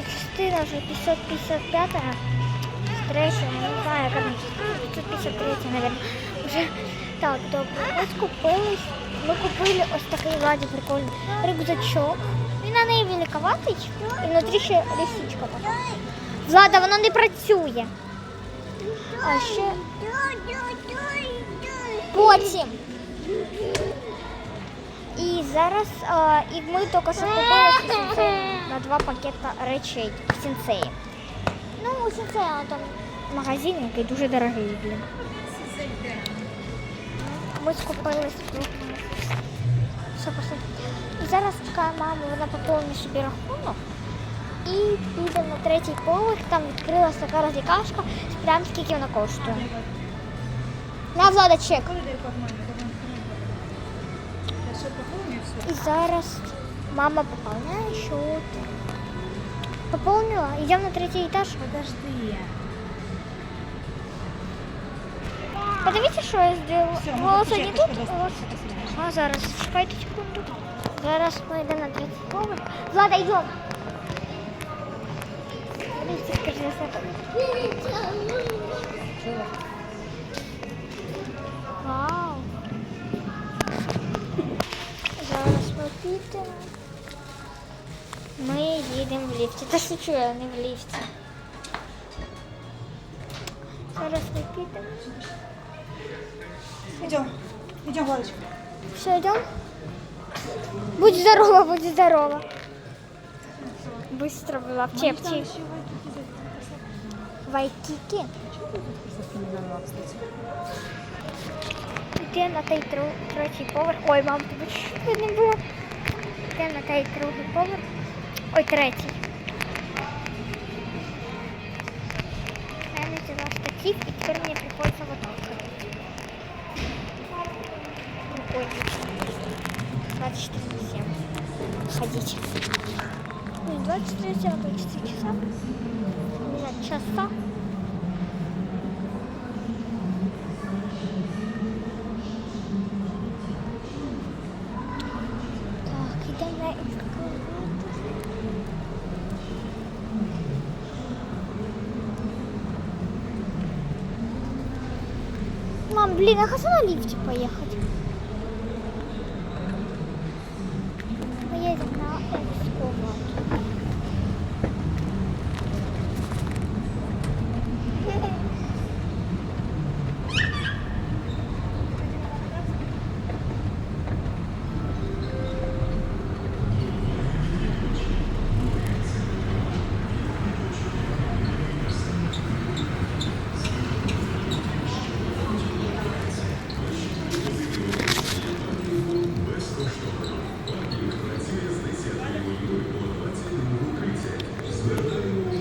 частина вже 555 третя, не знаю, яка там 553, мабуть. Вже так, добре. Ми скупились. Ми купили ось такий владі прикольний рюкзачок. Він на неї великоватий і внутрі ще лисичка така. Влада, воно не працює. А ще потім. І зараз а, і ми тільки що купили на два пакета речей в сенсеї. Ну, у сенсея там магазин, який дуже дорогий, блін. Ми тут. Все пошли. І зараз чекає маму, вона поповнить собі рахунок. І підемо на третій поверх, там відкрилася така розвікашка, прям скільки вона коштує. На влада чек. І зараз мама поповняє счет. Поповнила, йдемо на третій етаж. Подожди. Подивіться, що я зробила. Все, ну, Волосся чекай, не тут. подожди. волосся- А зараз, чекайте секунду. Зараз ми йдемо на третій поверх. Влада, йдемо. Дивіться, скажи на Ми їдемо в ліфті. Та шучу, я не в ліфті. Зараз ми підемо. Идем. Идем, Владочка. Все, идем? Будь здорова, будь здорова. Быстро была в чепчик. Вайкики. Йде на той третій поверх. Ой, мам, тобі не було. Йде на той другий поверх. Ой, третій. Я не взяла штатив, і тепер мені приходиться вот так ходити. Прикольно. 24 на 7. Ходить. Не 24 а 24 часа. Не знаю, часа. Мам, блин, я хочу на лифте поехать. Мы едем на экскаватор.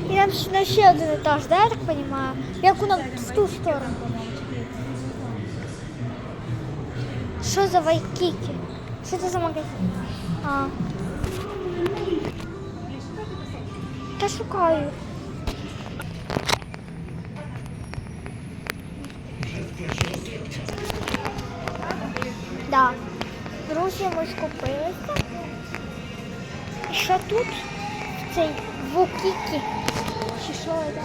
І ще- на ще один етаж, да, я так розумію? Як у в ту сторону. Що за вайкіки? Що це за магазин? А. Та шукаю. Да. Друзі, ми скупилися. Що тут? Цей вукікі. Чи що це?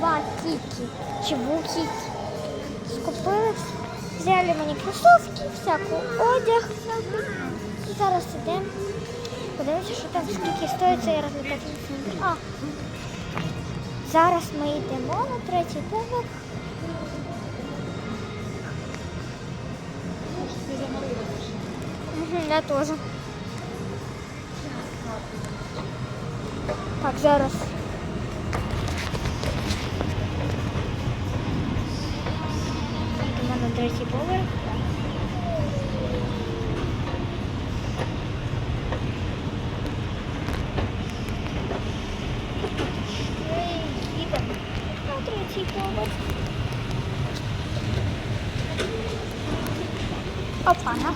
Вакікі. Чи вукікі. Скупились. Взяли мені кросовки, всяку одяг. І зараз йдемо. Подивимося, що там скільки стоїть цей розвлекательний центр. А. Зараз ми йдемо на третій поверх. Я теж. Так, зараз. Третій поверх. Ми їдемо на третій поверх. Опана.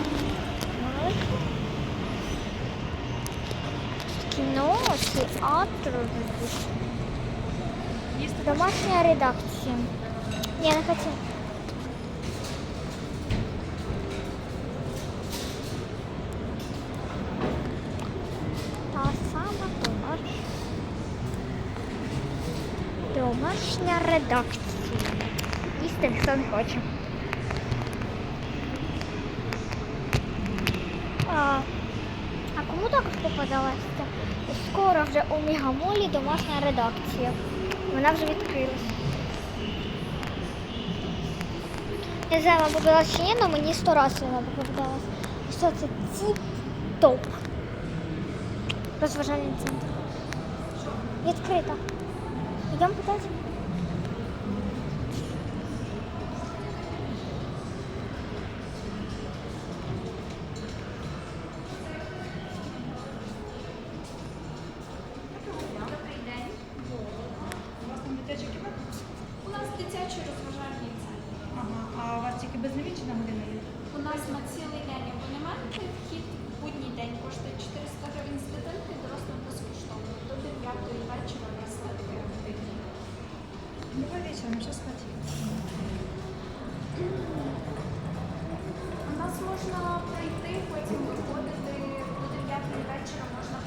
Кіно, театр. Домашняя редакція. Я не хочу. Та Домашня редакція. Їсти ніхто не хоче. А, а кому також попадалася? Скоро вже у Мігамолі домашня редакція. Вона вже відкрилась. Не знаю, вам попадалась чи ні, але мені сто разів вона попадалась. Що це тіп-топ. Розважальний центр. Відкрита. Йдемо питати. Можна прийти, потім виходити до 9 вечора, можна